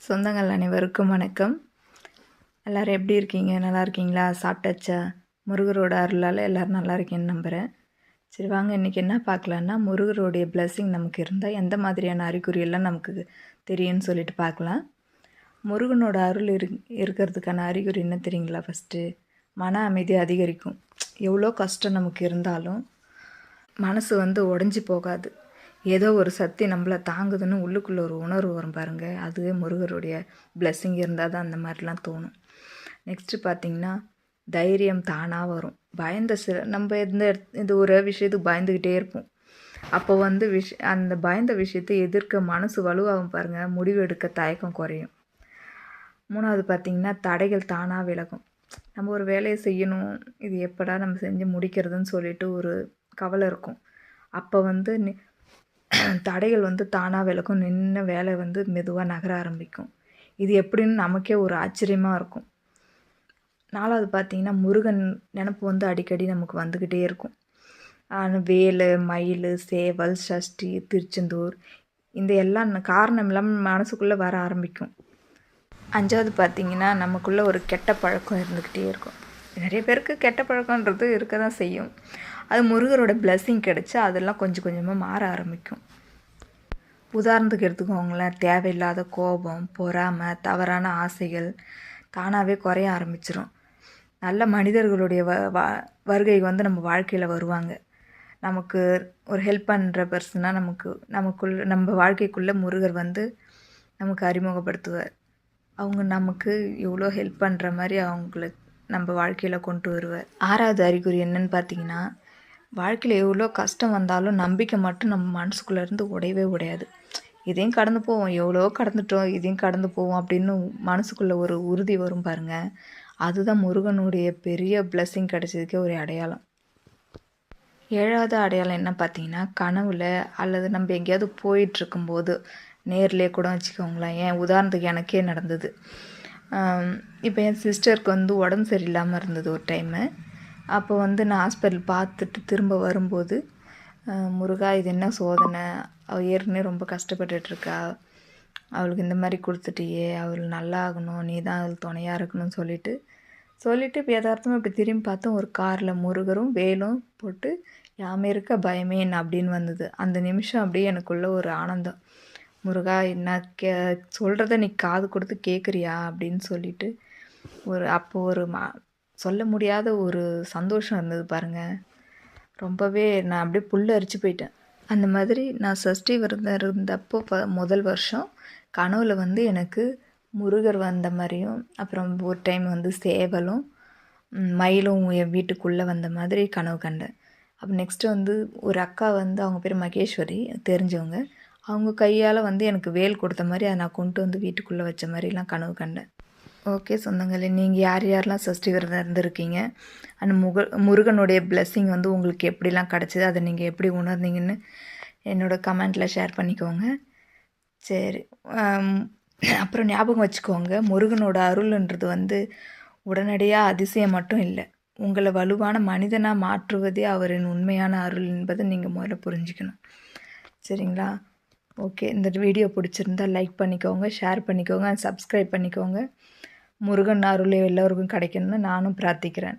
சொந்தங்கள் அனைவருக்கும் வணக்கம். எல்லோரும் எப்படி இருக்கீங்க? நல்லா இருக்கீங்களா? சாப்பிட்டாச்சா? முருகரோட அருளால் எல்லோரும் நல்லா இருக்கீங்கன்னு நம்புகிறேன் சரி வாங்க இன்றைக்கி என்ன பார்க்கலான்னா முருகருடைய பிளெஸ்ஸிங் நமக்கு இருந்தால் எந்த மாதிரியான அறிகுறியெல்லாம் நமக்கு தெரியும்னு சொல்லிட்டு பார்க்கலாம். முருகனோட அருள் இரு இருக்கிறதுக்கான அறிகுறி என்ன தெரியுங்களா ஃபஸ்ட்டு மன அமைதி அதிகரிக்கும். எவ்வளோ கஷ்டம் நமக்கு இருந்தாலும் மனசு வந்து உடஞ்சி போகாது. ஏதோ ஒரு சக்தி நம்மளை தாங்குதுன்னு உள்ளுக்குள்ளே ஒரு உணர்வு வரும் பாருங்கள் அதுவே முருகருடைய பிளெஸ்ஸிங் இருந்தால் தான் அந்த மாதிரிலாம் தோணும். நெக்ஸ்ட்டு பார்த்திங்கன்னா தைரியம் தானாக வரும். பயந்த சில நம்ம எந்த இது ஒரு விஷயத்துக்கு பயந்துக்கிட்டே இருப்போம். அப்போ வந்து விஷ் அந்த பயந்த விஷயத்தை எதிர்க்க மனசு வலுவாகும் பாருங்கள் முடிவு எடுக்க தயக்கம் குறையும். மூணாவது பார்த்திங்கன்னா தடைகள் தானாக விலகும். நம்ம ஒரு வேலையை செய்யணும். இது எப்படா நம்ம செஞ்சு முடிக்கிறதுன்னு சொல்லிட்டு ஒரு கவலை இருக்கும். அப்போ வந்து தடைகள் வந்து தானாக விளக்கும் நின்று வேலை வந்து மெதுவாக நகர ஆரம்பிக்கும். இது எப்படின்னு நமக்கே ஒரு ஆச்சரியமாக இருக்கும். நாலாவது பார்த்திங்கன்னா முருகன் நினப்பு வந்து அடிக்கடி நமக்கு வந்துக்கிட்டே இருக்கும். வேலு மயில் சேவல் சஷ்டி திருச்செந்தூர் இந்த எல்லாம் காரணம் இல்லாமல் மனசுக்குள்ளே வர ஆரம்பிக்கும். அஞ்சாவது பார்த்திங்கன்னா நமக்குள்ளே ஒரு கெட்ட பழக்கம் இருந்துக்கிட்டே இருக்கும். நிறைய பேருக்கு கெட்ட பழக்கன்றது இருக்க தான் செய்யும். அது முருகரோட பிளஸ்ஸிங் கிடச்சி அதெல்லாம் கொஞ்சம் கொஞ்சமாக மாற ஆரம்பிக்கும். உதாரணத்துக்கு எடுத்துக்கோங்களேன் தேவையில்லாத கோபம் பொறாமை தவறான ஆசைகள் தானாகவே குறைய ஆரம்பிச்சிடும் நல்ல மனிதர்களுடைய வ வ வருகை வந்து நம்ம வாழ்க்கையில் வருவாங்க. நமக்கு ஒரு ஹெல்ப் பண்ணுற பர்சனாக நமக்கு நமக்குள் நம்ம வாழ்க்கைக்குள்ளே முருகர் வந்து நமக்கு அறிமுகப்படுத்துவார். அவங்க நமக்கு எவ்வளோ ஹெல்ப் பண்ணுற மாதிரி அவங்கள நம்ம வாழ்க்கையில் கொண்டு வருவார். ஆறாவது அறிகுறி என்னன்னு பார்த்தீங்கன்னா வாழ்க்கையில் எவ்வளோ கஷ்டம் வந்தாலும் நம்பிக்கை மட்டும் நம்ம மனசுக்குள்ளேருந்து உடையவே உடையாது. இதையும் கடந்து போவோம். எவ்வளோ கடந்துட்டோம். இதையும் கடந்து போவோம் அப்படின்னு மனசுக்குள்ளே ஒரு உறுதி வரும் பாருங்கள் அதுதான் முருகனுடைய பெரிய பிளஸ்ஸிங் கிடச்சதுக்கே ஒரு அடையாளம். ஏழாவது அடையாளம் என்ன பார்த்தீங்கன்னா கனவுல அல்லது நம்ம எங்கேயாவது போயிட்டுருக்கும்போது நேர்லேயே கூட வச்சுக்கோங்களேன். ஏன்? உதாரணத்துக்கு எனக்கே நடந்தது. இப்போ என் சிஸ்டருக்கு வந்து உடம்பு சரியில்லாமல் இருந்தது ஒரு டைமு அப்போ வந்து நான் ஹாஸ்பிட்டல் பார்த்துட்டு திரும்ப வரும்போது முருகா இது என்ன சோதனை? அவள் ஏற்கனவே ரொம்ப கஷ்டப்பட்டுட்ருக்கா. அவளுக்கு இந்த மாதிரி கொடுத்துட்டியே அவள் நல்லா ஆகணும் நீ தான் அவள் துணையாக இருக்கணும்னு சொல்லிட்டு சொல்லிவிட்டு இப்போ யதார்த்தமாக இப்படி திரும்பி பார்த்தோம் ஒரு காரில் முருகரும் வேலும் போட்டு யாமே இருக்க பயமே என்ன? அப்படின்னு வந்தது. அந்த நிமிஷம் அப்படியே எனக்குள்ளே ஒரு ஆனந்தம். முருகா என்ன கே சொல்கிறத நீ காது கொடுத்து கேட்குறியா அப்படின்னு சொல்லிட்டு ஒரு அப்போ ஒரு மா சொல்ல முடியாத ஒரு சந்தோஷம் இருந்தது பாருங்கள் ரொம்பவே நான் அப்படியே புல் அரிச்சு போயிட்டேன். அந்த மாதிரி நான் சஷ்டி விரதம் இருந்தப்போ ப முதல் வருஷம் கனவுல வந்து எனக்கு முருகர் வந்த மாதிரியும் அப்புறம் ஒரு டைம் வந்து சேவலும் மயிலும் என் வீட்டுக்குள்ளே வந்த மாதிரி கனவு கண்டேன். அப்போ நெக்ஸ்ட்டு வந்து ஒரு அக்கா வந்து அவங்க பேர் மகேஸ்வரி தெரிஞ்சவங்க. அவங்க கையால் வந்து எனக்கு வேல் கொடுத்த மாதிரி அதை நான் கொண்டு வந்து வீட்டுக்குள்ளே வச்ச மாதிரிலாம் கனவு கண்டேன். ஓகே சொந்தங்களே. நீங்கள் யார் யாரெல்லாம் சஷ்டி விரதம் இருந்திருக்கீங்க? அந்த முக முருகனுடைய பிளெஸ்ஸிங் வந்து உங்களுக்கு எப்படிலாம் கிடச்சிது? அதை நீங்கள் எப்படி உணர்ந்தீங்கன்னு என்னோடய கமெண்ட்டில் ஷேர் பண்ணிக்கோங்க. சரி அப்புறம் ஞாபகம் வச்சுக்கோங்க. முருகனோட அருள்ன்றது வந்து உடனடியாக அதிசயம் மட்டும் இல்லை. உங்களை வலுவான மனிதனாக மாற்றுவதே அவரின் உண்மையான அருள் என்பதை நீங்கள் முதல்ல புரிஞ்சுக்கணும். சரிங்களா? ஓகே இந்த வீடியோ பிடிச்சிருந்தா லைக் பண்ணிக்கோங்க ஷேர் பண்ணிக்கோங்க அண்ட் சப்ஸ்கிரைப் பண்ணிக்கோங்க. முருகன் அருள் எல்லோருக்கும் கிடைக்கணும்னு நானும் பிரார்த்திக்கிறேன்.